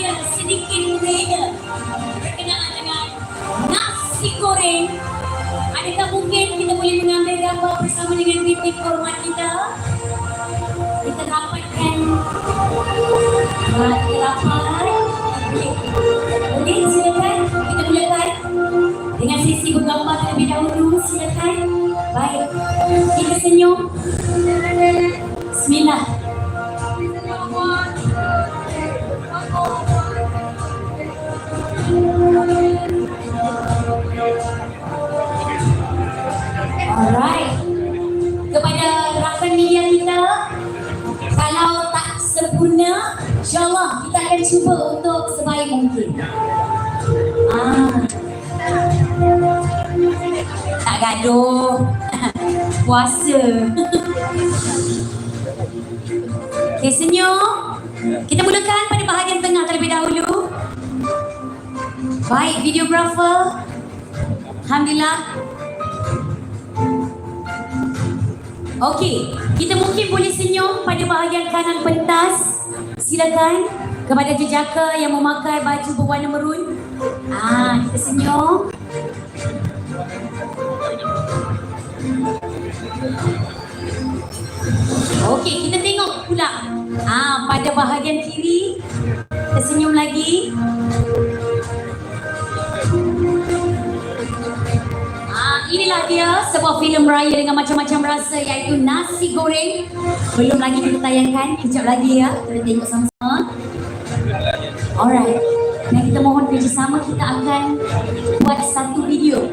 yang sedikit berbeza berkenaan dengan nasi goreng. Adakah mungkin kita boleh mengambil gambar bersama dengan titik hormat kita? Kita dapatkan Mati lapar Okey Okey silakan. Kita mulakan Dengan sesi bergambar terlebih dahulu. Silakan. Baik. Kita senyum. Bismillah. Alright. Kepada rakan media kita, kalau tak sempurna, insyaAllah kita akan cuba untuk sebaik mungkin. Ah. Tak gaduh. Puasa. Okey, senyum. Kita mulakan pada bahagian tengah terlebih dahulu. Baik, videographer. Alhamdulillah. Okey, kita mungkin boleh senyum pada bahagian kanan pentas. Silakan kepada jejaka yang memakai baju berwarna merun. Ah, kita senyum. Okey, kita tengok pula. Ah, pada bahagian kiri. Kita senyum lagi. Inilah dia sebuah filem raya dengan macam-macam rasa iaitu nasi goreng. Belum lagi kita tayangkan, kejap lagi ya. Kita tengok sama-sama. Alright. Dan kita mohon kerjasama kita akan buat satu video.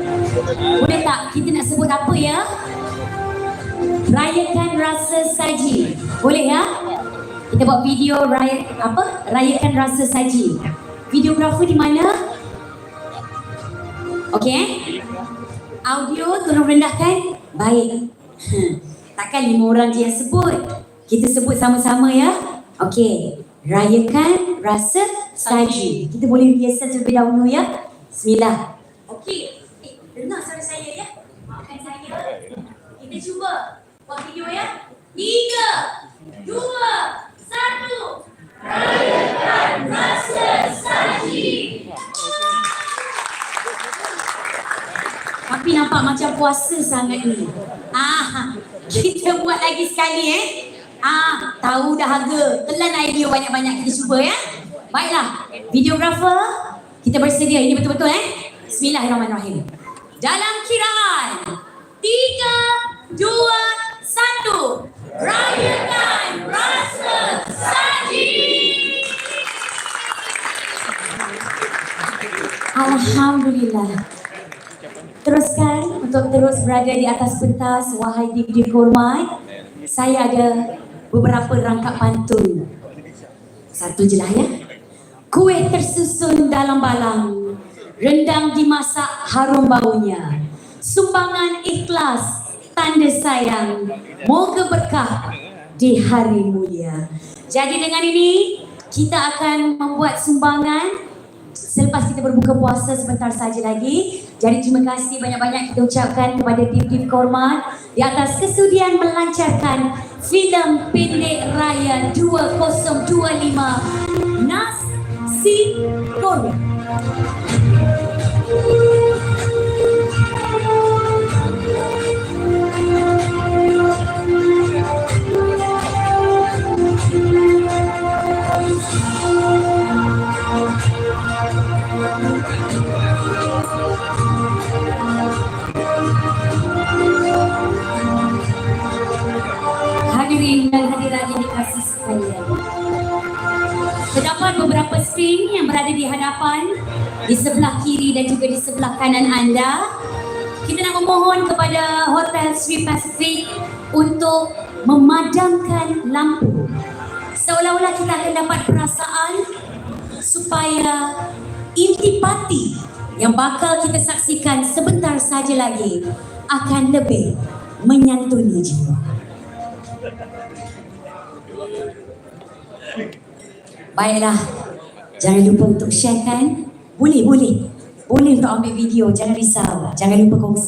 Boleh tak kita nak sebut apa ya? Rayakan rasa saji. Boleh ya? Kita buat video raya apa? Rayakan rasa saji. Videografer di mana? Okey. Audio tolong rendahkan. Baik. Hmm. Takkan lima orang je yang sebut. Kita sebut sama-sama ya. Okey. Rayakan rasa saji. Kita boleh biasa terlebih dahulu ya. Bismillah. Okey. Eh, dengar suara saya ya. Maafkan saya. Kita cuba buat video ya. Tiga, dua, satu. Rayakan rasa saji. Tapi nampak macam puasa sangat ni. Ah, kita buat lagi sekali eh. Ah, tahu dah harga. Telan idea banyak-banyak kita cuba ya. Baiklah, videographer, kita bersedia. Ini betul-betul eh. Bismillahirrahmanirrahim. Dalam kiraan. Tiga, dua, satu. Rayakan rasa saji. Alhamdulillah. Teruskan untuk terus berada di atas pentas wahai diberi hormat. Saya ada beberapa rangkap pantun. Satu je lah ya. Kuih tersusun dalam balang. Rendang dimasak harum baunya. Sumbangan ikhlas tanda sayang. Moga berkah di hari mulia. Jadi dengan ini kita akan membuat sumbangan Selepas kita berbuka puasa sebentar saja lagi. Jadi terima kasih banyak-banyak kita ucapkan kepada tim-tim Kormat di atas kesudian melancarkan filem pendek raya 2025 Nas Si Kormat. Hadirin dan hadirat yang dikasih sekalian. Terdapat beberapa skrin yang berada di hadapan, di sebelah kiri dan juga di sebelah kanan anda. Kita nak memohon kepada Hotel Sri Pacific untuk memadamkan lampu. Seolah-olah kita akan dapat perasaan supaya intipati yang bakal kita saksikan sebentar saja lagi akan lebih menyantuni jiwa. Baiklah, jangan lupa untuk share kan? Boleh, boleh. Boleh untuk ambil video, jangan risau. Jangan lupa kongsi.